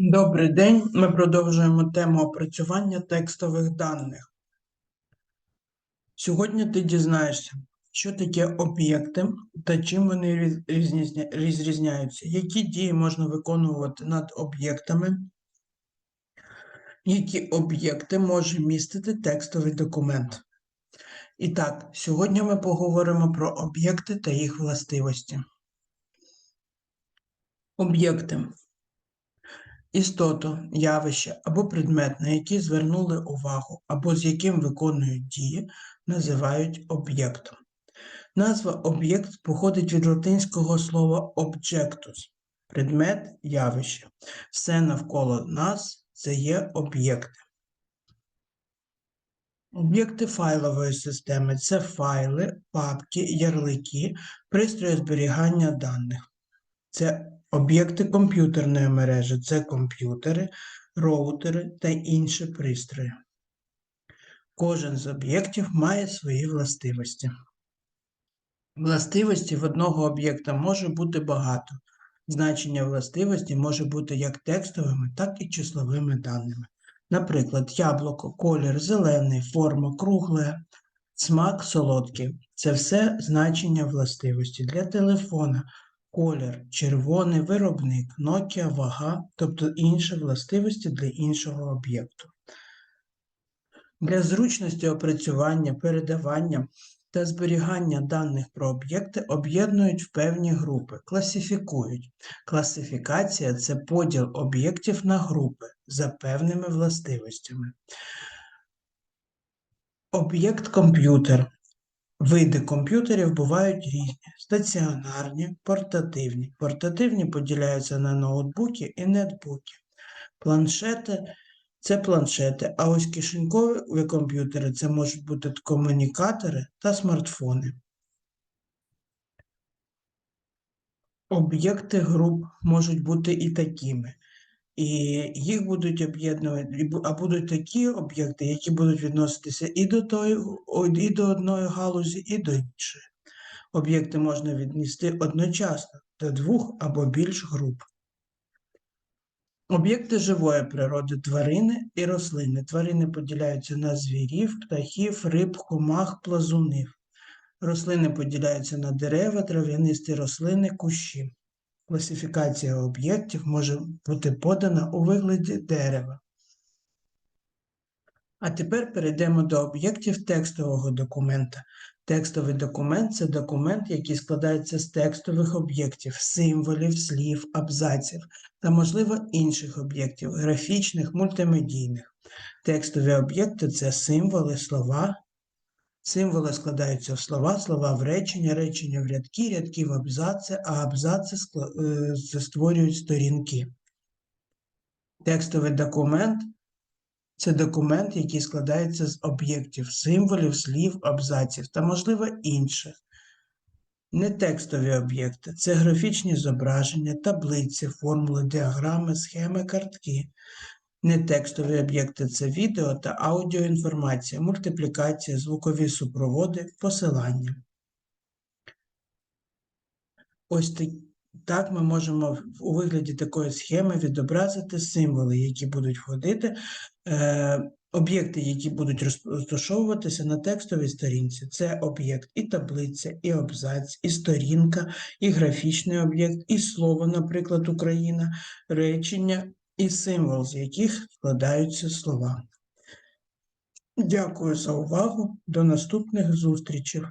Добрий день. Ми продовжуємо тему опрацювання текстових даних. Сьогодні ти дізнаєшся, що таке об'єкти та чим вони розрізняються, які дії можна виконувати над об'єктами, які об'єкти може містити текстовий документ. І так, сьогодні ми поговоримо про об'єкти та їх властивості. Об'єкти істоту, явище або предмет, на який звернули увагу, або з яким виконують дії, називають об'єктом. Назва об'єкт походить від латинського слова objectus – предмет, явище. Все навколо нас це є об'єкти. Об'єкти файлової системи це файли, папки, ярлики, пристрої зберігання даних. Це об'єкти комп'ютерної мережі, це комп'ютери, роутери та інші пристрої. Кожен з об'єктів має свої властивості. Властивості в одного об'єкта може бути багато. Значення властивості може бути як текстовими, так і числовими даними. Наприклад, яблуко, колір зелений, форма кругле, смак солодкий. Це все значення властивості. Для телефона колір червоний, виробник, Nokia, вага, тобто інші властивості для іншого об'єкту. Для зручності опрацювання, передавання та зберігання даних про об'єкти об'єднують в певні групи, класифікують. Класифікація це поділ об'єктів на групи за певними властивостями. Об'єкт комп'ютер. Види комп'ютерів бувають різні: стаціонарні, портативні. Портативні поділяються на ноутбуки і нетбуки. Планшети це планшети, а ось кишенькові комп'ютери це можуть бути комунікатори та смартфони. Об'єкти груп можуть бути і такими. І їх будуть об'єднувати, а будуть такі об'єкти, які будуть відноситися і до тої, і до одної галузі, і до іншої. Об'єкти можна віднести одночасно до двох або більш груп. Об'єкти живої природи тварини і рослини. Тварини поділяються на звірів, птахів, риб, комах, плазунів. Рослини поділяються на дерева, трав'янисті рослини, кущі. Класифікація об'єктів може бути подана у вигляді дерева. А тепер перейдемо до об'єктів текстового документа. Текстовий документ це документ, який складається з текстових об'єктів, символів, слів, абзаців та, можливо, інших об'єктів, графічних, мультимедійних. Текстові об'єкти це символи, слова. Символи складаються в слова, слова в речення, речення в рядки, рядки в абзаци, а абзаци е, створюють сторінки. Текстовий документ це документ, який складається з об'єктів, символів, слів, абзаців та, можливо, інших. Нетекстові об'єкти це графічні зображення, таблиці, формули, діаграми, схеми, картки. Нетекстові об'єкти це відео та аудіоінформація, мультиплікація, звукові супроводи, посилання. Ось так ми можемо у вигляді такої схеми відобразити символи, які будуть входити, е, об'єкти, які будуть розташовуватися на текстовій сторінці. Це об'єкт і таблиця, і абзац, і сторінка, і графічний об'єкт, і слово, наприклад, Україна, речення і символ, з яких складаються слова. Дякую за увагу. До наступних зустрічей.